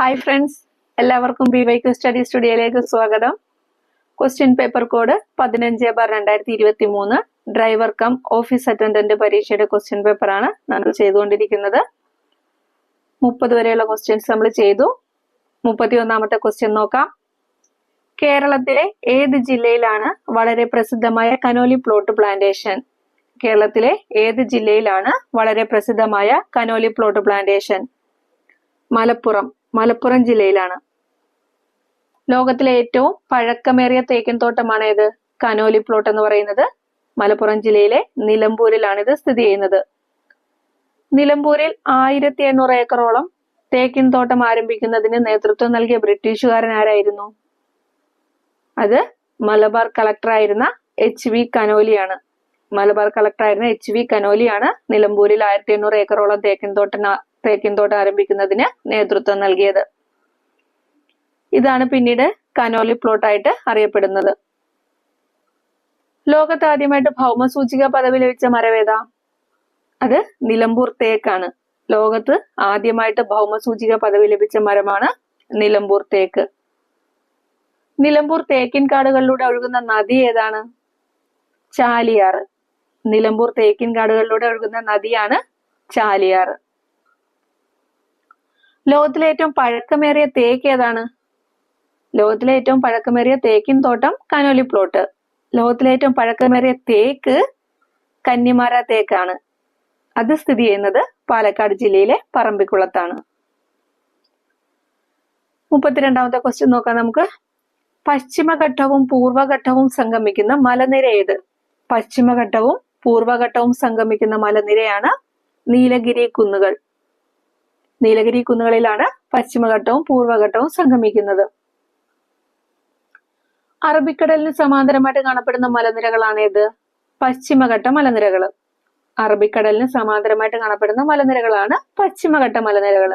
Hi friends എല്ലാവർക്കും B വൈക്ക് study സ്റ്റുഡിയോയിലേക്ക് സ്വാഗതം. ക്വസ്റ്റ്യൻ പേപ്പർ കോഡ് പതിനഞ്ച് ബാർ രണ്ടായിരത്തി ഇരുപത്തി മൂന്ന് ഡ്രൈവർ കം ഓഫീസ് അറ്റൻഡന്റ് പരീക്ഷയുടെ ക്വസ്റ്റ്യൻ ആണ് നമ്മൾ ചെയ്തുകൊണ്ടിരിക്കുന്നത്. മുപ്പത് വരെയുള്ള ക്വസ്റ്റ്യൻസ് നമ്മൾ ചെയ്തു. മുപ്പത്തി ഒന്നാമത്തെ ക്വസ്റ്റ്യൻ നോക്കാം. കേരളത്തിലെ ഏത് ജില്ലയിലാണ് വളരെ പ്രസിദ്ധമായ കനോലി പ്ലോട്ട് പ്ലാന്റേഷൻ കേരളത്തിലെ ഏത് ജില്ലയിലാണ് വളരെ പ്രസിദ്ധമായ Conolly plot plantation Malappuram. Malappuram ജില്ലയിലാണ്. ലോകത്തിലെ ഏറ്റവും പഴക്കമേറിയ തേക്കിൻ തോട്ടമാണ് ഏത്? കനോലി പ്ലോട്ട് എന്ന് പറയുന്നത്. മലപ്പുറം ജില്ലയിലെ നിലമ്പൂരിലാണ് ഇത് സ്ഥിതി ചെയ്യുന്നത്. നിലമ്പൂരിൽ ആയിരത്തി എണ്ണൂറ് ഏക്കറോളം തേക്കിൻ തോട്ടം ആരംഭിക്കുന്നതിന് നേതൃത്വം നൽകിയ ബ്രിട്ടീഷുകാരൻ ആരായിരുന്നു? അത് മലബാർ കളക്ടറായിരുന്ന എച്ച് വി കനോലിയാണ്. മലബാർ കളക്ടറായിരുന്ന എച്ച് വി കനോലിയാണ് നിലമ്പൂരിൽ ആയിരത്തി എണ്ണൂറ് ഏക്കറോളം തേക്കിൻ തോട്ടം തേക്കിൻ തോട്ടം ആരംഭിക്കുന്നതിന് നേതൃത്വം നൽകിയത്. ഇതാണ് പിന്നീട് കനോലി പ്ലോട്ടായിട്ട് അറിയപ്പെടുന്നത്. ലോകത്ത് ആദ്യമായിട്ട് ഭൗമസൂചിക പദവി ലഭിച്ച മരവേദ അത് നിലമ്പൂർ തേക്കാണ് ലോകത്ത് ആദ്യമായിട്ട് ഭൗമസൂചിക പദവി ലഭിച്ച മരമാണ് നിലമ്പൂർ തേക്ക്. നിലമ്പൂർ തേക്കിൻ കാടുകളിലൂടെ ഒഴുകുന്ന നദി ഏതാണ്? ചാലിയാർ. നിലമ്പൂർ തേക്കിൻ കാടുകളിലൂടെ ഒഴുകുന്ന നദിയാണ് ചാലിയാറ് ലോകത്തിലെ ഏറ്റവും പഴക്കമേറിയ തേക്ക് ഏതാണ്? ലോകത്തിലെ ഏറ്റവും പഴക്കമേറിയ തേക്കിൻ തോട്ടം കനോലി പ്ലോട്ട് ലോകത്തിലെ ഏറ്റവും പഴക്കമേറിയ തേക്ക് കന്നിമാര തേക്കാണ്. അത് സ്ഥിതി ചെയ്യുന്നത് പാലക്കാട് ജില്ലയിലെ പറമ്പിക്കുളത്താണ്. മുപ്പത്തിരണ്ടാമത്തെ ക്വസ്റ്റ്യൻ നോക്കാം നമുക്ക്. പശ്ചിമഘട്ടവും പൂർവഘട്ടവും സംഗമിക്കുന്ന മലനിര ഏത്? പശ്ചിമഘട്ടവും പൂർവഘട്ടവും സംഗമിക്കുന്ന മലനിരയാണ് നീലഗിരി കുന്നുകൾ. നീലഗിരി കുന്നുകളിലാണ് പശ്ചിമഘട്ടവും പൂർവഘട്ടവും സംഗമിക്കുന്നത്. അറബിക്കടലിന് സമാന്തരമായിട്ട് കാണപ്പെടുന്ന മലനിരകളാണ് ഏത്? പശ്ചിമഘട്ട മലനിരകൾ അറബിക്കടലിന് സമാന്തരമായിട്ട് കാണപ്പെടുന്ന മലനിരകളാണ് പശ്ചിമഘട്ട മലനിരകൾ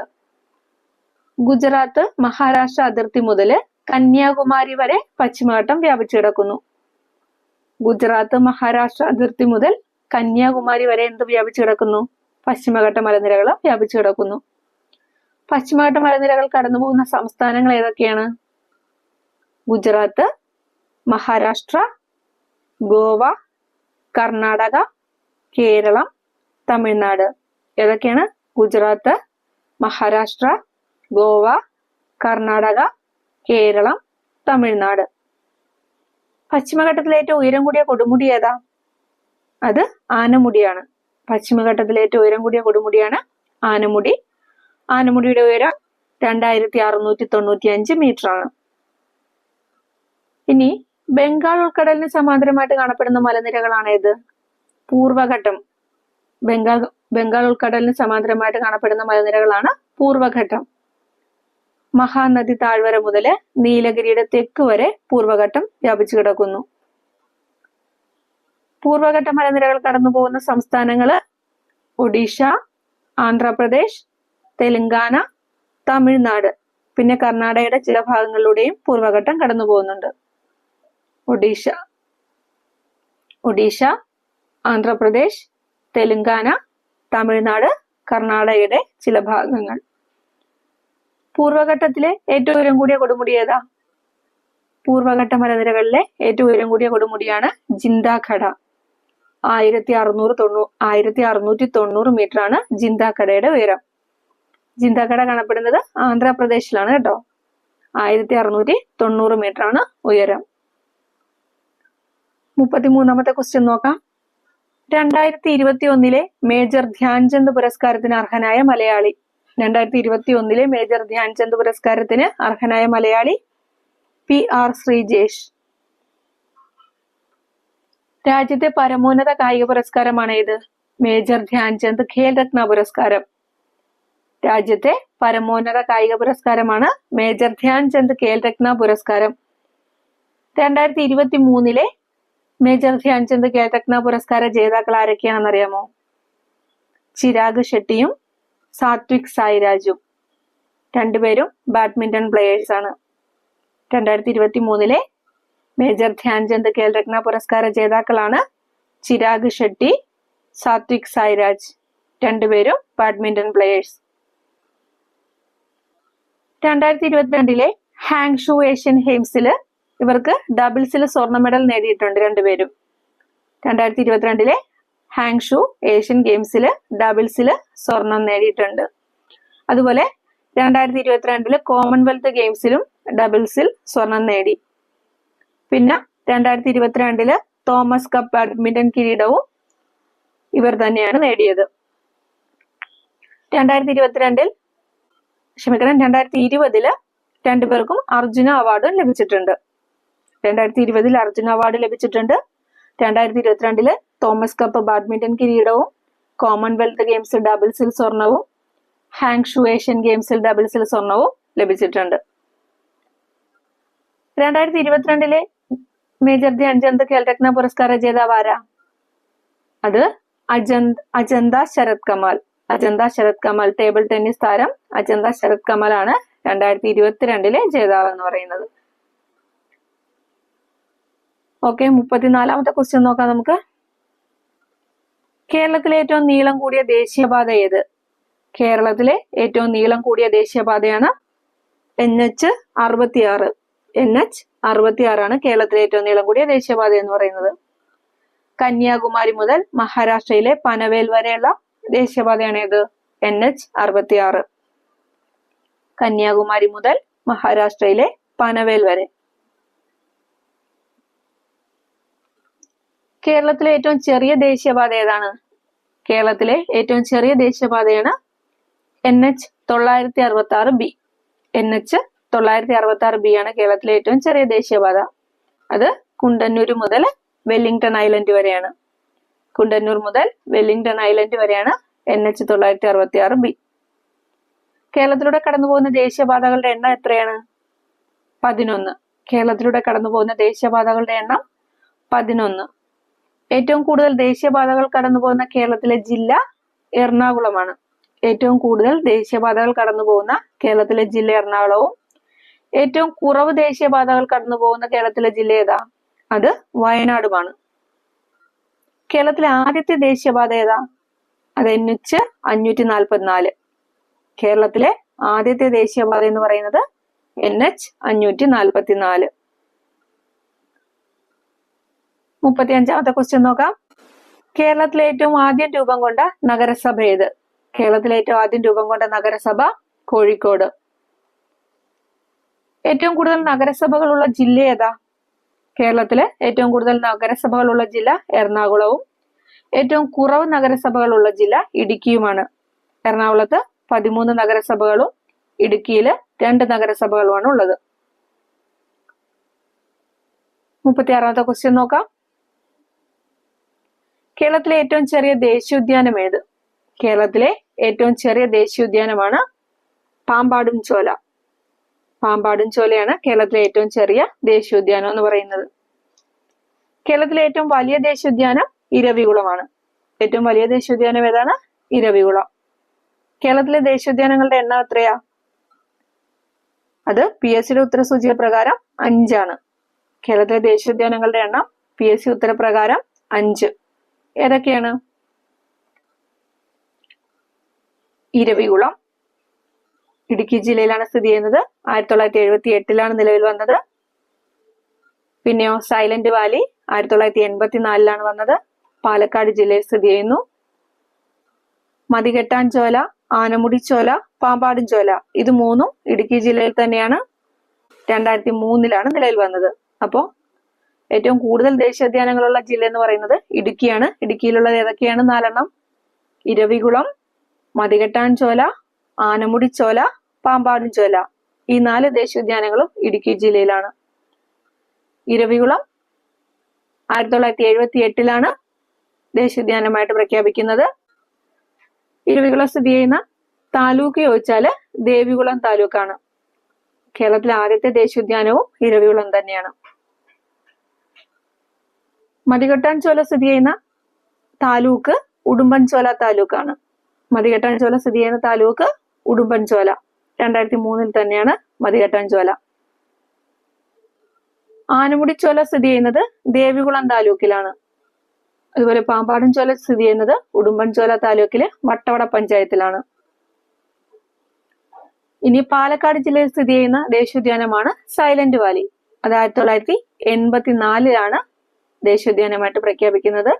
ഗുജറാത്ത് മഹാരാഷ്ട്ര അതിർത്തി മുതൽ കന്യാകുമാരി വരെ പശ്ചിമഘട്ടം വ്യാപിച്ചു കിടക്കുന്നു. ഗുജറാത്ത് മഹാരാഷ്ട്ര അതിർത്തി മുതൽ കന്യാകുമാരി വരെ എന്ത് വ്യാപിച്ചു കിടക്കുന്നു? പശ്ചിമഘട്ട മലനിരകൾ വ്യാപിച്ചു കിടക്കുന്നു. പശ്ചിമഘട്ട മലനിരകൾ കടന്നു പോകുന്ന സംസ്ഥാനങ്ങൾ ഏതൊക്കെയാണ്? ഗുജറാത്ത് മഹാരാഷ്ട്ര ഗോവ കർണാടക കേരളം തമിഴ്നാട്. ഏതൊക്കെയാണ്? ഗുജറാത്ത് മഹാരാഷ്ട്ര ഗോവ കർണാടക കേരളം തമിഴ്നാട്. പശ്ചിമഘട്ടത്തിലെ ഏറ്റവും ഉയരം കൂടിയ കൊടുമുടി ഏതാ? അത് ആനമുടിയാണ്. പശ്ചിമഘട്ടത്തിലെ ഏറ്റവും ഉയരം കൂടിയ കൊടുമുടിയാണ് ആനമുടി. ആനമുടിയുടെ ഉയരം രണ്ടായിരത്തി അറുന്നൂറ്റി തൊണ്ണൂറ്റി അഞ്ച് മീറ്റർ ആണ്. ഇനി ബംഗാൾ ഉൾക്കടലിന് സമാന്തരമായിട്ട് കാണപ്പെടുന്ന മലനിരകളാണ് ഏത്? പൂർവഘട്ടം. ബംഗാൾ ബംഗാൾ ഉൾക്കടലിന് സമാന്തരമായിട്ട് കാണപ്പെടുന്ന മലനിരകളാണ് പൂർവഘട്ടം. മഹാനദി താഴ്വര മുതൽ നീലഗിരിയുടെ തെക്ക് വരെ പൂർവഘട്ടം വ്യാപിച്ചു കിടക്കുന്നു. പൂർവഘട്ട മലനിരകൾ കടന്നു പോകുന്ന സംസ്ഥാനങ്ങൾ ഒഡീഷ ആന്ധ്രാപ്രദേശ് തെലങ്കാന തമിഴ്നാട് പിന്നെ കർണാടകയുടെ ചില ഭാഗങ്ങളിലൂടെയും പൂർവഘട്ടം കടന്നു പോകുന്നുണ്ട് ഒഡീഷ. ഒഡീഷ ആന്ധ്രാപ്രദേശ് തെലങ്കാന തമിഴ്നാട് കർണാടകയുടെ ചില ഭാഗങ്ങൾ. പൂർവഘട്ടത്തിലെ ഏറ്റവും ഉയരം കൂടിയ കൊടുമുടി ഏതാ? പൂർവഘട്ട മലനിരകളിലെ ഏറ്റവും ഉയരം കൂടിയ കൊടുമുടിയാണ് ജിന്ദാഖഡ ആയിരത്തി അറുന്നൂറ് തൊണ്ണൂ ആയിരത്തി അറുന്നൂറ്റി തൊണ്ണൂറ് മീറ്റർ ആണ് ജിന്ദാഖഡയുടെ ഉയരം. ജിന്ദാഖഡ കാണപ്പെടുന്നത് ആന്ധ്രാപ്രദേശിലാണ് കേട്ടോ. ആയിരത്തി അറുന്നൂറ്റി തൊണ്ണൂറ് മീറ്റർ ആണ് ഉയരം. മുപ്പത്തിമൂന്നാമത്തെ ക്വസ്റ്റ്യൻ നോക്കാം. രണ്ടായിരത്തി ഇരുപത്തി ഒന്നിലെ മേജർ ധ്യാൻചന്ദ് പുരസ്കാരത്തിന് അർഹനായ മലയാളി. രണ്ടായിരത്തി ഇരുപത്തി ഒന്നിലെ മേജർ ധ്യാൻചന്ദ് പുരസ്കാരത്തിന് അർഹനായ മലയാളി പി ആർ ശ്രീജേഷ്. രാജ്യത്തെ പരമോന്നത കായിക പുരസ്കാരമാണ് ഏത് മേജർ ധ്യാൻചന്ദ് ഖേൽ രത്ന പുരസ്കാരം. രാജ്യത്തെ പരമോന്നത കായിക പുരസ്കാരമാണ് മേജർ ധ്യാൻചന്ദ് ഖേൽ രത്ന പുരസ്കാരം. രണ്ടായിരത്തി ഇരുപത്തി മൂന്നിലെ മേജർ ധ്യാൻചന്ദ് ഖേൽ രത്ന പുരസ്കാര ജേതാക്കൾ ആരൊക്കെയാണെന്ന് അറിയാമോ? ചിരാഗ് ഷെട്ടിയും സാത്വിക് സായിരാജും രണ്ടുപേരും ബാഡ്മിന്റൺ പ്ലേയേഴ്സ് ആണ്. രണ്ടായിരത്തി ഇരുപത്തി മൂന്നിലെ മേജർ ധ്യാൻചന്ദ് ഖേൽ രത്ന പുരസ്കാര ജേതാക്കളാണ് ചിരാഗ് ഷെട്ടി സാത്വിക് സായിരാജ് രണ്ടുപേരും ബാഡ്മിന്റൺ പ്ലേയേഴ്സ് രണ്ടായിരത്തി ഇരുപത്തിരണ്ടിലെ ഹാങ് ഷു ഏഷ്യൻ ഗെയിംസിൽ ഇവർക്ക് ഡബിൾസിൽ സ്വർണ മെഡൽ നേടിയിട്ടുണ്ട് രണ്ടുപേരും. രണ്ടായിരത്തി ഇരുപത്തിരണ്ടിലെ ഹാങ് ഷു ഏഷ്യൻ ഗെയിംസിൽ ഡബിൾസിൽ സ്വർണം നേടിയിട്ടുണ്ട്. അതുപോലെ രണ്ടായിരത്തി ഇരുപത്തിരണ്ടിൽ കോമൺവെൽത്ത് ഗെയിംസിലും ഡബിൾസിൽ സ്വർണം നേടി. പിന്നെ രണ്ടായിരത്തി ഇരുപത്തിരണ്ടിൽ തോമസ് കപ്പ് ബാഡ്മിന്റൺ കിരീടവും ഇവർ തന്നെയാണ് നേടിയത്. രണ്ടായിരത്തി ഇരുപത്തിരണ്ടിൽ ക്ഷമിക്കണം രണ്ടായിരത്തി ഇരുപതിൽ രണ്ടുപേർക്കും അർജുന അവാർഡ് ലഭിച്ചിട്ടുണ്ട്. രണ്ടായിരത്തി ഇരുപതിൽ അർജുന അവാർഡ് ലഭിച്ചിട്ടുണ്ട്. രണ്ടായിരത്തി ഇരുപത്തിരണ്ടിൽ തോമസ് കപ്പ് ബാഡ്മിന്റൺ കിരീടവും കോമൺവെൽത്ത് ഗെയിംസ് ഡബിൾസിൽ സ്വർണവും ഹാങ് ഷു ഏഷ്യൻ ഗെയിംസിൽ ഡബിൾസിൽ സ്വർണവും ലഭിച്ചിട്ടുണ്ട്. രണ്ടായിരത്തി ഇരുപത്തിരണ്ടിലെ മേജർ ധ്യാൻചന്ദ് ഖേൽരത്ന പുരസ്കാര ജേതാവ് ആരാ? അത് അജന്ത് അജന്ത ശരത് കമാൽ. അജന്ത ശരത് കമാൽ ടേബിൾ ടെന്നീസ് താരം അജന്ത ശരത് കമലാണ് രണ്ടായിരത്തി ഇരുപത്തിരണ്ടിലെ ജേതാവ് എന്ന് പറയുന്നത്. ഓക്കെ മുപ്പത്തിനാലാമത്തെ ക്വസ്റ്റ്യൻ നോക്കാം നമുക്ക്. കേരളത്തിലെ ഏറ്റവും നീളം കൂടിയ ദേശീയപാത ഏത്? കേരളത്തിലെ ഏറ്റവും നീളം കൂടിയ ദേശീയപാതയാണ് എൻ എച്ച് അറുപത്തിയാറ്. എൻ എച്ച് അറുപത്തിയാറാണ് കേരളത്തിലെ ഏറ്റവും നീളം കൂടിയ ദേശീയപാത എന്ന് പറയുന്നത്. കന്യാകുമാരി മുതൽ മഹാരാഷ്ട്രയിലെ പനവേൽ വരെയുള്ള ദേശീയപാതയാണ് ഏത് എൻ എച്ച് അറുപത്തിയാറ്. കന്യാകുമാരി മുതൽ മഹാരാഷ്ട്രയിലെ പനവേൽ വരെ. കേരളത്തിലെ ഏറ്റവും ചെറിയ ദേശീയപാത ഏതാണ്? കേരളത്തിലെ ഏറ്റവും ചെറിയ ദേശീയപാതയാണ് എൻ എച്ച് തൊള്ളായിരത്തി അറുപത്തി ആറ് ബി. എൻ എച്ച് തൊള്ളായിരത്തി അറുപത്തി ആറ് ബി ആണ് കേരളത്തിലെ ഏറ്റവും ചെറിയ ദേശീയപാത. അത് കുണ്ടന്നൂർ മുതൽ വെല്ലിംഗ്ടൺ ഐലൻഡ് വരെയാണ്. കുണ്ടന്നൂർ മുതൽ വെല്ലിംഗ്ടൺ ഐലൻഡ് വരെയാണ് എൻ എച്ച് തൊള്ളായിരത്തി അറുപത്തി ആറ് ബി. കേരളത്തിലൂടെ കടന്നുപോകുന്ന ദേശീയപാതകളുടെ എണ്ണം എത്രയാണ്? പതിനൊന്ന്. കേരളത്തിലൂടെ കടന്നുപോകുന്ന ദേശീയപാതകളുടെ എണ്ണം പതിനൊന്ന്. ഏറ്റവും കൂടുതൽ ദേശീയപാതകൾ കടന്നുപോകുന്ന കേരളത്തിലെ ജില്ല എറണാകുളമാണ്. ഏറ്റവും കൂടുതൽ ദേശീയപാതകൾ കടന്നുപോകുന്ന കേരളത്തിലെ ജില്ല എറണാകുളവും ഏറ്റവും കുറവ് ദേശീയപാതകൾ കടന്നുപോകുന്ന കേരളത്തിലെ ജില്ല ഏതാ? അത് വയനാടുമാണ്. കേരളത്തിലെ ആദ്യത്തെ ദേശീയപാത ഏതാ? അത് എൻ എച്ച് അഞ്ഞൂറ്റി നാൽപ്പത്തിനാല് കേരളത്തിലെ ആദ്യത്തെ ദേശീയപാത എന്ന് പറയുന്നത് എൻ എച്ച് അഞ്ഞൂറ്റി നാൽപ്പത്തിനാല് മുപ്പത്തി അഞ്ചാമത്തെ ക്വസ്റ്റ്യൻ നോക്കാം. കേരളത്തിലെ ഏറ്റവും ആദ്യം രൂപം കൊണ്ട നഗരസഭ ഏത്? കേരളത്തിലെ ഏറ്റവും ആദ്യം രൂപം കൊണ്ട നഗരസഭ കോഴിക്കോട്. ഏറ്റവും കൂടുതൽ നഗരസഭകളുള്ള ജില്ല ഏതാ? കേരളത്തിലെ ഏറ്റവും കൂടുതൽ നഗരസഭകളുള്ള ജില്ല എറണാകുളവും. ഏറ്റവും കുറവ് നഗരസഭകളുള്ള ജില്ല ഇടുക്കിയുമാണ്. എറണാകുളത്ത് പതിമൂന്ന് നഗരസഭകളും ഇടുക്കിയിൽ രണ്ട് നഗരസഭകളുമാണ് ഉള്ളത്. മുപ്പത്തി ആറാമത്തെ ക്വസ്റ്റ്യൻ നോക്കാം. കേരളത്തിലെ ഏറ്റവും ചെറിയ ദേശീയോദ്യാനം ഏത്? കേരളത്തിലെ ഏറ്റവും ചെറിയ ദേശീയോദ്യാനമാണ് പാമ്പാടും ചോല. പാമ്പാടും ചോലയാണ് കേരളത്തിലെ ഏറ്റവും ചെറിയ ദേശീയോദ്യാനം എന്ന് പറയുന്നത്. കേരളത്തിലെ ഏറ്റവും വലിയ ദേശീയോദ്യാനം ഇരവികുളമാണ്. ഏറ്റവും വലിയ ദേശീയോദ്യാനം ഏതാണ്? ഇരവികുളം. കേരളത്തിലെ ദേശീയോദ്യാനങ്ങളുടെ എണ്ണം എത്രയാ? അത് പി എസ് സിയുടെ ഉത്തരസൂചിക പ്രകാരം അഞ്ചാണ്. കേരളത്തിലെ ദേശീയോദ്യാനങ്ങളുടെ എണ്ണം പി എസ് സി ഉത്തരപ്രകാരം അഞ്ച്. ഏതൊക്കെയാണ്? ഇരവികുളം ഇടുക്കി ജില്ലയിലാണ് സ്ഥിതി ചെയ്യുന്നത്. ആയിരത്തി തൊള്ളായിരത്തി എഴുപത്തി എട്ടിലാണ് നിലവിൽ വന്നത്. പിന്നെയോ സൈലന്റ് വാലി ആയിരത്തി തൊള്ളായിരത്തി എൺപത്തിനാലിലാണ് വന്നത്. പാലക്കാട് ജില്ലയിൽ സ്ഥിതി ചെയ്യുന്നു. മതികെട്ടാൻ ചോല ആനമുടി ചോല ഇത് മൂന്നും ഇടുക്കി ജില്ലയിൽ തന്നെയാണ്. രണ്ടായിരത്തി മൂന്നിലാണ് നിലവിൽ വന്നത്. അപ്പോൾ ഏറ്റവും കൂടുതൽ ദേശീയോദ്യാനങ്ങളുള്ള ജില്ല എന്ന് പറയുന്നത് ഇടുക്കിയാണ്. ഇടുക്കിയിലുള്ളത് ഏതൊക്കെയാണ്? നാലെണ്ണം. ഇരവികുളം മതികെട്ടാൻ ചോല ആനമുടി ചോല പാമ്പാടും ചോല. ഈ നാല് ദേശീയോദ്യാനങ്ങളും ഇടുക്കി ജില്ലയിലാണ്. ഇരവികുളം ആയിരത്തി തൊള്ളായിരത്തി എഴുപത്തി എട്ടിലാണ് ദേശീയോദ്യാനമായിട്ട് പ്രഖ്യാപിക്കുന്നത്. ഇരവികുളം സ്ഥിതി ചെയ്യുന്ന താലൂക്ക് ചോദിച്ചാൽ ദേവികുളം താലൂക്കാണ്. കേരളത്തിലെ ആദ്യത്തെ ദേശീയോദ്യാനവും ഇരവികുളം തന്നെയാണ്. മതികെട്ടാൻ ചോല സ്ഥിതി ചെയ്യുന്ന താലൂക്ക് ഉടുമ്പൻചോല താലൂക്കാണ്. മതികെട്ടാൻ ചോല സ്ഥിതി ചെയ്യുന്ന താലൂക്ക് ഉടുമ്പൻചോല രണ്ടായിരത്തി മൂന്നിൽ തന്നെയാണ് മതികെട്ടാൻ ചോല. ആനമുടിച്ചോല സ്ഥിതി ചെയ്യുന്നത് ദേവികുളം താലൂക്കിലാണ്. അതുപോലെ പാമ്പാടൻ ചോല സ്ഥിതി ചെയ്യുന്നത് ഉടുമ്പൻ ചോല താലൂക്കിലെ വട്ടവട പഞ്ചായത്തിലാണ്. ഇനി പാലക്കാട് ജില്ലയിൽ സ്ഥിതി ചെയ്യുന്ന ദേശീയോദ്യാനമാണ് സൈലന്റ് വാലി. അത് ആയിരത്തി തൊള്ളായിരത്തി എൺപത്തിനാലിലാണ് ദേശീയോദ്യാനമായിട്ട് പ്രഖ്യാപിക്കുന്നത്.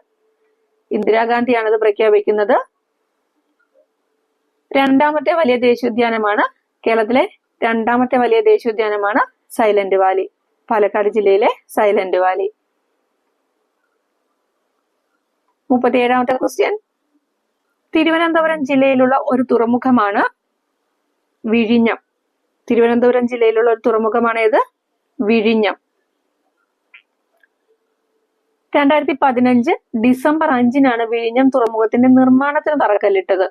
ഇന്ദിരാഗാന്ധിയാണ് പ്രഖ്യാപിക്കുന്നത്. രണ്ടാമത്തെ വലിയ ദേശീയോദ്യാനമാണ് കേരളത്തിലെ രണ്ടാമത്തെ വലിയ ദേശീയോദ്യാനമാണ് സൈലന്റ് വാലി പാലക്കാട് ജില്ലയിലെ സൈലന്റ് വാലി. മുപ്പത്തിയേഴാമത്തെ ക്വസ്റ്റ്യൻ. തിരുവനന്തപുരം ജില്ലയിലുള്ള ഒരു തുറമുഖമാണ് വിഴിഞ്ഞം. തിരുവനന്തപുരം ജില്ലയിലുള്ള ഒരു തുറമുഖമാണ് ഏത്? വിഴിഞ്ഞം. രണ്ടായിരത്തി പതിനഞ്ച് ഡിസംബർ അഞ്ചിനാണ് വിഴിഞ്ഞം തുറമുഖത്തിന്റെ നിർമ്മാണത്തിന് തറക്കല്ലിട്ടത്.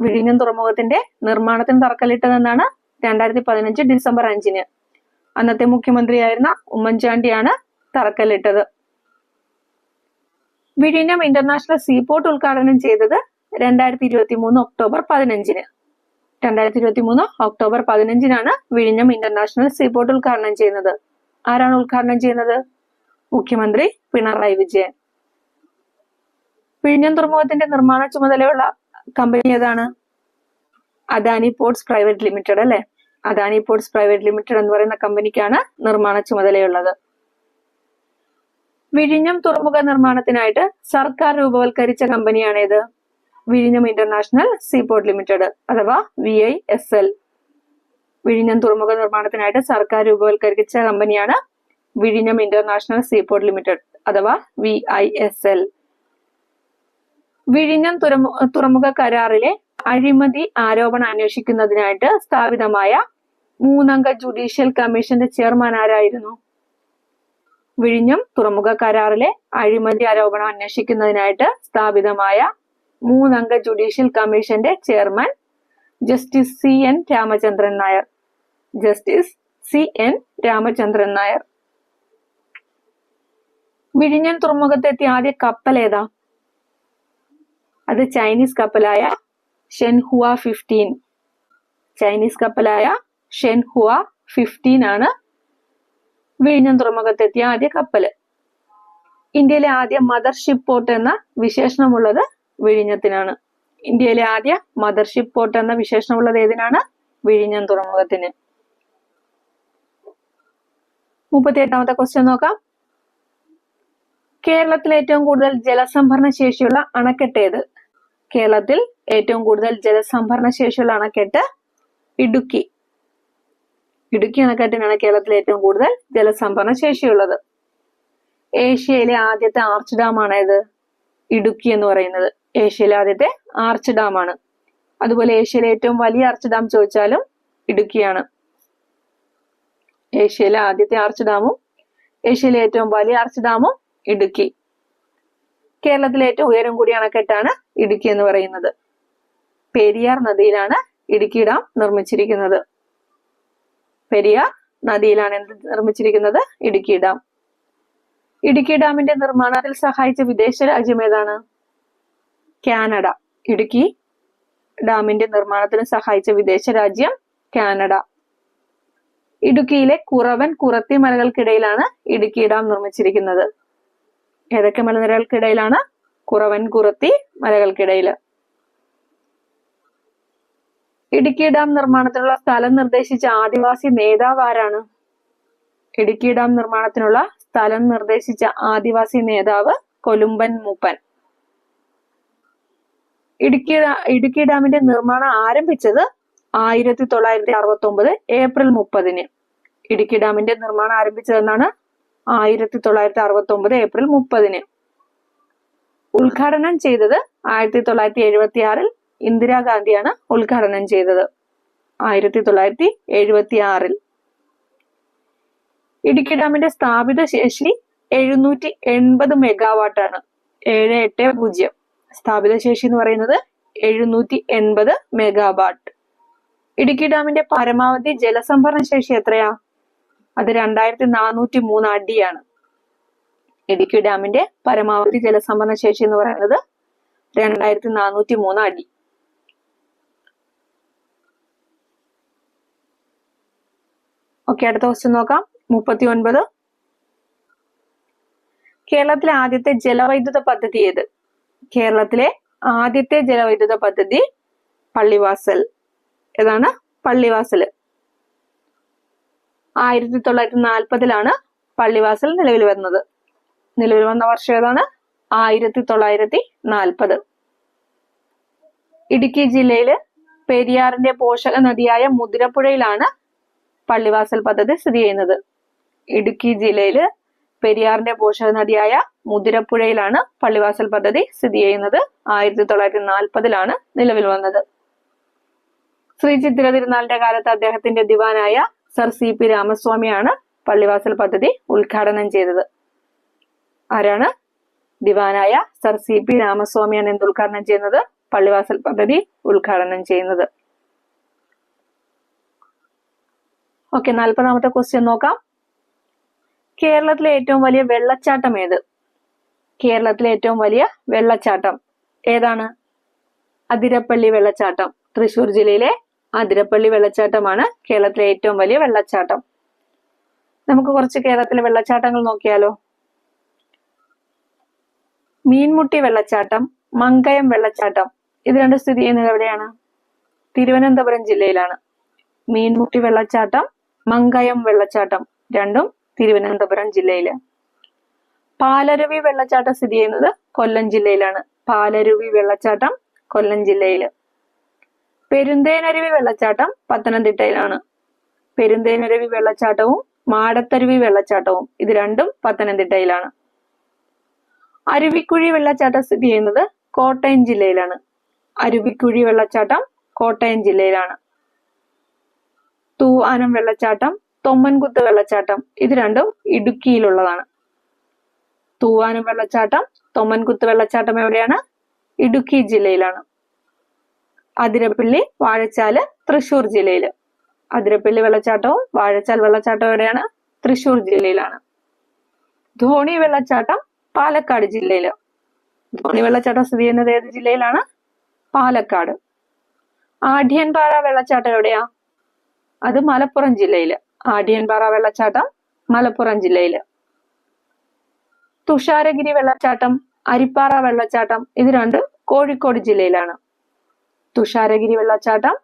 വിഴിഞ്ഞം തുറമുഖത്തിന്റെ നിർമ്മാണത്തിന് തറക്കല്ലിട്ടതെന്നാണ് രണ്ടായിരത്തി പതിനഞ്ച് ഡിസംബർ അഞ്ചിന്. അന്നത്തെ മുഖ്യമന്ത്രിയായിരുന്ന ഉമ്മൻചാണ്ടിയാണ് തറക്കല്ലിട്ടത്. വിഴിഞ്ഞം ഇന്റർനാഷണൽ സീപോർട്ട് ഉദ്ഘാടനം ചെയ്തത് രണ്ടായിരത്തി ഇരുപത്തി മൂന്ന് ഒക്ടോബർ പതിനഞ്ചിന്. രണ്ടായിരത്തി ഇരുപത്തി മൂന്ന് ഒക്ടോബർ പതിനഞ്ചിനാണ് വിഴിഞ്ഞം ഇന്റർനാഷണൽ സീപോർട്ട് ഉദ്ഘാടനം ചെയ്യുന്നത്. ആരാണ് ഉദ്ഘാടനം ചെയ്യുന്നത്? മുഖ്യമന്ത്രി പിണറായി വിജയൻ. വിഴിഞ്ഞം തുറമുഖത്തിന്റെ നിർമ്മാണ ചുമതലയുള്ള കമ്പനി ഏതാണ്? അദാനി പോർട്സ് പ്രൈവറ്റ് ലിമിറ്റഡ് അല്ലെ? അദാനി പോർട്സ് പ്രൈവറ്റ് ലിമിറ്റഡ് എന്ന് പറയുന്ന കമ്പനിക്കാണ് നിർമ്മാണ ചുമതലയുള്ളത്. വിഴിഞ്ഞം തുറമുഖ നിർമ്മാണത്തിനായിട്ട് സർക്കാർ രൂപവൽക്കരിച്ച കമ്പനിയാണേത് വിഴിഞ്ഞം ഇന്റർനാഷണൽ സീപോർട്ട് ലിമിറ്റഡ് അഥവാ വി ഐ എസ് എൽ വിഴിഞ്ഞം തുറമുഖ നിർമ്മാണത്തിനായിട്ട് സർക്കാർ രൂപവൽക്കരിച്ച കമ്പനിയാണ് വിഴിഞ്ഞം ഇന്റർനാഷണൽ സീപോർട്ട് ലിമിറ്റഡ് അഥവാ വി ഐ എസ് എൽ വിഴിഞ്ഞം തുറമു തുറമുഖ കരാറിലെ അഴിമതി ആരോപണം അന്വേഷിക്കുന്നതിനായിട്ട് സ്ഥാപിതമായ മൂന്നംഗ ജുഡീഷ്യൽ കമ്മീഷന്റെ ചെയർമാൻ ആരായിരുന്നു? വിഴിഞ്ഞം തുറമുഖ കരാറിലെ അഴിമതി ആരോപണം അന്വേഷിക്കുന്നതിനായിട്ട് സ്ഥാപിതമായ മൂന്നംഗ ജുഡീഷ്യൽ കമ്മീഷന്റെ chairman justice C N Ramachandran Nair. Justice C N Ramachandran Nair. വിഴിഞ്ഞൻ തുറമുഖത്തെത്തിയ ആദ്യ കപ്പൽ ഏതാ അത് ചൈനീസ് കപ്പലായ ഷെൻഹുവ ഫിഫ്റ്റീൻ ചൈനീസ് കപ്പലായ ഷെൻഹുവ ഫിഫ്റ്റീൻ ആണ് വിഴിഞ്ഞം തുറമുഖത്തെത്തിയ ആദ്യ കപ്പൽ. ഇന്ത്യയിലെ ആദ്യ മദർഷിപ്പ് പോർട്ട് എന്ന വിശേഷണമുള്ളത് വിഴിഞ്ഞത്തിനാണ്. ഇന്ത്യയിലെ ആദ്യ മദർഷിപ്പ് പോർട്ട് എന്ന വിശേഷണമുള്ളത് ഏതിനാണ്? വിഴിഞ്ഞം തുറമുഖത്തിന്. മുപ്പത്തി എട്ടാമത്തെ ക്വസ്റ്റ്യൻ നോക്കാം. കേരളത്തിൽ ഏറ്റവും കൂടുതൽ ജലസംഭരണ ശേഷിയുള്ള അണക്കെട്ട് ഏത്? കേരളത്തിൽ ഏറ്റവും കൂടുതൽ ജലസംഭരണ ശേഷിയുള്ള അണക്കെട്ട് ഇടുക്കി. ഇടുക്കി അണക്കെട്ടിനാണ് കേരളത്തിൽ ഏറ്റവും കൂടുതൽ ജലസംഭരണ ശേഷിയുള്ളത്. ഏഷ്യയിലെ ആദ്യത്തെ ആർച്ച് ഡാം ആണ് ഇടുക്കി എന്ന് പറയുന്നത് ഏഷ്യയിലെ ആദ്യത്തെ ആർച്ച് ഡാം ആണ് അതുപോലെ ഏഷ്യയിലെ ഏറ്റവും വലിയ ആർച്ച് ഡാം ചോദിച്ചാലും ഇടുക്കിയാണ്. ഏഷ്യയിലെ ആദ്യത്തെ ആർച്ച് ഡാമും ഏഷ്യയിലെ ഏറ്റവും വലിയ ആർച്ച് ഡാമും ഇടുക്കി. കേരളത്തിലെ ഏറ്റവും ഉയരം കൂടിയ അണക്കെട്ടാണ് ഇടുക്കി എന്ന് പറയുന്നത്. പെരിയാർ നദിയിലാണ് ഇടുക്കി ഡാം നിർമ്മിച്ചിരിക്കുന്നത്. പെരിയാർ നദിയിലാണ് എന്ത് നിർമ്മിച്ചിരിക്കുന്നത്? ഇടുക്കി ഡാം. ഇടുക്കി ഡാമിന്റെ നിർമ്മാണത്തിൽ സഹായിച്ച വിദേശ രാജ്യം ഏതാണ്? കാനഡ. ഇടുക്കി ഡാമിന്റെ നിർമ്മാണത്തിന് സഹായിച്ച വിദേശ രാജ്യം കാനഡ. ഇടുക്കിയിലെ കുറവൻ കുറത്തി മലകൾക്കിടയിലാണ് ഇടുക്കി ഡാം നിർമ്മിച്ചിരിക്കുന്നത്. ഏതൊക്കെ മലനിരകൾക്കിടയിലാണ് കുറവൻ കുറത്തി മലകൾക്കിടയിൽ ഇടുക്കി ഡാം നിർമ്മാണത്തിനുള്ള സ്ഥലം നിർദ്ദേശിച്ച ആദിവാസി നേതാവ് ആരാണ്? ഇടുക്കി ഡാം നിർമ്മാണത്തിനുള്ള സ്ഥലം നിർദ്ദേശിച്ച ആദിവാസി നേതാവ് കൊലുമ്പൻ മൂപ്പൻ. ഇടുക്കി ഇടുക്കി ഡാമിന്റെ നിർമ്മാണം ആരംഭിച്ചത് ആയിരത്തി തൊള്ളായിരത്തി അറുപത്തി ഒമ്പത് ഏപ്രിൽ മുപ്പതിന്. ഇടുക്കി ഡാമിന്റെ നിർമ്മാണം ആരംഭിച്ചതെന്നാണ് ആയിരത്തി തൊള്ളായിരത്തി അറുപത്തി ഒമ്പത് ഏപ്രിൽ മുപ്പതിന്. ഉദ്ഘാടനം ചെയ്തത് ആയിരത്തി തൊള്ളായിരത്തി എഴുപത്തി ആറിൽ ഇന്ദിരാഗാന്ധിയാണ് ഉദ്ഘാടനം ചെയ്തത്. ആയിരത്തി തൊള്ളായിരത്തി എഴുപത്തി ആറിൽ ഇടുക്കി ഡാമിന്റെ സ്ഥാപിത ശേഷി എഴുന്നൂറ്റി എൺപത് മെഗാവാട്ടാണ്. ഏഴ് എട്ട് പൂജ്യം. സ്ഥാപിത ശേഷി എന്ന് പറയുന്നത് എഴുന്നൂറ്റി എൺപത് മെഗാവാട്ട്. ഇടുക്കി ഡാമിന്റെ പരമാവധി ജലസംഭരണ ശേഷി എത്രയാ? അത് രണ്ടായിരത്തി നാനൂറ്റി മൂന്ന് അടിയാണ്. ഇടുക്കി ഡാമിന്റെ പരമാവധി ജലസംഭരണ ശേഷി എന്ന് പറയുന്നത് രണ്ടായിരത്തി നാനൂറ്റി മൂന്ന് അടി. ഓക്കെ അടുത്ത ക്വസ്റ്റ്യൻ നോക്കാം. മുപ്പത്തി ഒൻപത് കേരളത്തിലെ ആദ്യത്തെ ജലവൈദ്യുത പദ്ധതി ഏത്? കേരളത്തിലെ ആദ്യത്തെ ജലവൈദ്യുത പദ്ധതി പള്ളിവാസൽ. ഏതാണ്? പള്ളിവാസൽ ആയിരത്തി തൊള്ളായിരത്തി നാൽപ്പതിലാണ് പള്ളിവാസൽ നിലവിൽ വരുന്നത്. നിലവിൽ വന്ന വർഷം ഏതാണ്? ആയിരത്തി തൊള്ളായിരത്തി നാൽപ്പത് ഇടുക്കി ജില്ലയിൽ പെരിയാറിന്റെ പോഷക നദിയായ മുതിരപ്പുഴയിലാണ് പള്ളിവാസൽ പദ്ധതി സ്ഥിതി ചെയ്യുന്നത്. ഇടുക്കി ജില്ലയിൽ പെരിയാറിന്റെ പോഷക നദിയായ മുതിരപ്പുഴയിലാണ് പള്ളിവാസൽ പദ്ധതി സ്ഥിതി ചെയ്യുന്നത്. ആയിരത്തി തൊള്ളായിരത്തി നാൽപ്പതിലാണ് നിലവിൽ വന്നത്. ശ്രീ ചിത്തിര തിരുനാളിന്റെ കാലത്ത് അദ്ദേഹത്തിന്റെ ദിവാനായ സർ സി പി രാമസ്വാമിയാണ് പള്ളിവാസൽ പദ്ധതി ഉദ്ഘാടനം ചെയ്തത്. ആരാണ്? ദിവാനായ സർ സി പി രാമസ്വാമിയാണ് എന്ത് ഉദ്ഘാടനം ചെയ്യുന്നത്? പള്ളിവാസൽ പദ്ധതി ഉദ്ഘാടനം ചെയ്യുന്നത്. ഓക്കെ നാൽപ്പതാമത്തെ ക്വസ്റ്റ്യൻ നോക്കാം. കേരളത്തിലെ ഏറ്റവും വലിയ വെള്ളച്ചാട്ടം ഏത്? കേരളത്തിലെ ഏറ്റവും വലിയ വെള്ളച്ചാട്ടം ഏതാണ്? അതിരപ്പള്ളി വെള്ളച്ചാട്ടം തൃശൂർ ജില്ലയിലെ അതിരപ്പള്ളി വെള്ളച്ചാട്ടമാണ് കേരളത്തിലെ ഏറ്റവും വലിയ വെള്ളച്ചാട്ടം. നമുക്ക് കുറച്ച് കേരളത്തിലെ വെള്ളച്ചാട്ടങ്ങൾ നോക്കിയാലോ. മീൻമുട്ടി വെള്ളച്ചാട്ടം മങ്കയം വെള്ളച്ചാട്ടം ഇത് രണ്ട് സ്ഥിതി ചെയ്യുന്നത് എവിടെയാണ്? തിരുവനന്തപുരം ജില്ലയിലാണ്. മീൻമുട്ടി വെള്ളച്ചാട്ടം മങ്കയം വെള്ളച്ചാട്ടം രണ്ടും തിരുവനന്തപുരം ജില്ലയിൽ. പാലരുവി വെള്ളച്ചാട്ടം സ്ഥിതി ചെയ്യുന്നത് കൊല്ലം ജില്ലയിലാണ്. പാലരുവി വെള്ളച്ചാട്ടം കൊല്ലം ജില്ലയിൽ. പെരുന്തേനരുവി വെള്ളച്ചാട്ടം പത്തനംതിട്ടയിലാണ്. പെരുന്തേനരുവി വെള്ളച്ചാട്ടവും മാടത്തരുവി വെള്ളച്ചാട്ടവും ഇത് രണ്ടും പത്തനംതിട്ടയിലാണ്. അരുവിക്കുഴി വെള്ളച്ചാട്ടം സ്ഥിതി ചെയ്യുന്നത് കോട്ടയം ജില്ലയിലാണ്. അരുവിക്കുഴി വെള്ളച്ചാട്ടം കോട്ടയം ജില്ലയിലാണ്. തൂവാനം വെള്ളച്ചാട്ടം തൊമ്മൻകുത്ത് വെള്ളച്ചാട്ടം ഇത് രണ്ടും ഇടുക്കിയിലുള്ളതാണ്. തൂവാനം വെള്ളച്ചാട്ടം തൊമ്മൻകുത്ത് വെള്ളച്ചാട്ടം എവിടെയാണ്? ഇടുക്കി ജില്ലയിലാണ്. അതിരപ്പള്ളി വാഴച്ചാൽ തൃശൂർ ജില്ലയിൽ അതിരപ്പള്ളി വെള്ളച്ചാട്ടവും വാഴച്ചാൽ വെള്ളച്ചാട്ടവും എവിടെയാണ് തൃശൂർ ജില്ലയിലാണ്. ധോണി വെള്ളച്ചാട്ടം പാലക്കാട് ജില്ലയിൽ ധോണി വെള്ളച്ചാട്ടം സ്ഥിതി ചെയ്യുന്നത് ഏത് ജില്ലയിലാണ്? പാലക്കാട്. ആഢ്യൻപാറ വെള്ളച്ചാട്ടം എവിടെയാ? അത് മലപ്പുറം ജില്ലയിൽ ആഢ്യൻപാറ വെള്ളച്ചാട്ടം മലപ്പുറം ജില്ലയിൽ തുഷാരഗിരി വെള്ളച്ചാട്ടം അരിപ്പാറ വെള്ളച്ചാട്ടം ഇത് രണ്ട് കോഴിക്കോട് ജില്ലയിലാണ്. തുഷാരഗിരി വെള്ളച്ചാട്ടം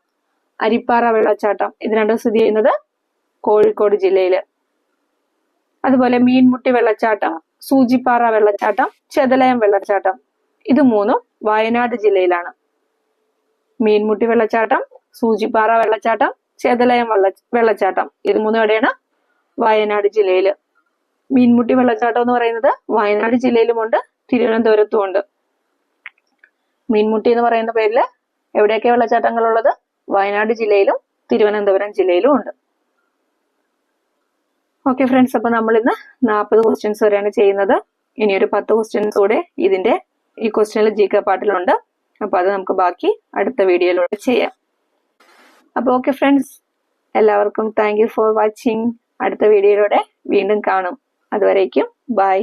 അരിപ്പാറ വെള്ളച്ചാട്ടം. ഇത് രണ്ടും സ്ഥിതി ചെയ്യുന്നത് കോഴിക്കോട് ജില്ലയിൽ. അതുപോലെ മീൻമുട്ടി വെള്ളച്ചാട്ടം സൂചിപ്പാറ വെള്ളച്ചാട്ടം ചെതലയം വെള്ളച്ചാട്ടം. ഇത് മൂന്നും വയനാട് ജില്ലയിലാണ്. മീൻമുട്ടി വെള്ളച്ചാട്ടം സൂചിപ്പാറ വെള്ളച്ചാട്ടം ചെതലയം വെള്ള വെള്ളച്ചാട്ടം. ഇത് മൂന്നും എവിടെയാണ്? വയനാട് ജില്ലയിൽ. മീൻമുട്ടി വെള്ളച്ചാട്ടം എന്ന് പറയുന്നത് വയനാട് ജില്ലയിലുമുണ്ട് തിരുവനന്തപുരത്തും ഉണ്ട് മീൻമുട്ടി എന്ന് പറയുന്ന പേരിൽ എവിടെയൊക്കെ വെള്ളച്ചാട്ടങ്ങൾ ഉള്ളത് വയനാട് ജില്ലയിലും തിരുവനന്തപുരം ജില്ലയിലും ഉണ്ട്. ഓക്കെ ഫ്രണ്ട്സ് അപ്പൊ നമ്മൾ ഇന്ന് നാൽപ്പത് ക്വസ്റ്റ്യൻസ് വരെയാണ് ചെയ്യുന്നത്. ഇനി ഒരു പത്ത് ക്വസ്റ്റ്യൻസ് കൂടെ ഇതിന്റെ ഈ ക്വസ്റ്റ്യനിൽ ജി കെ പാട്ടിലുണ്ട്. അപ്പൊ അത് നമുക്ക് ബാക്കി അടുത്ത വീഡിയോയിലൂടെ ചെയ്യാം. അപ്പൊ ഓക്കെ ഫ്രണ്ട്സ് എല്ലാവർക്കും താങ്ക് ഫോർ വാച്ചിങ് അടുത്ത വീഡിയോയിലൂടെ വീണ്ടും കാണും. അതുവരേക്കും ബൈ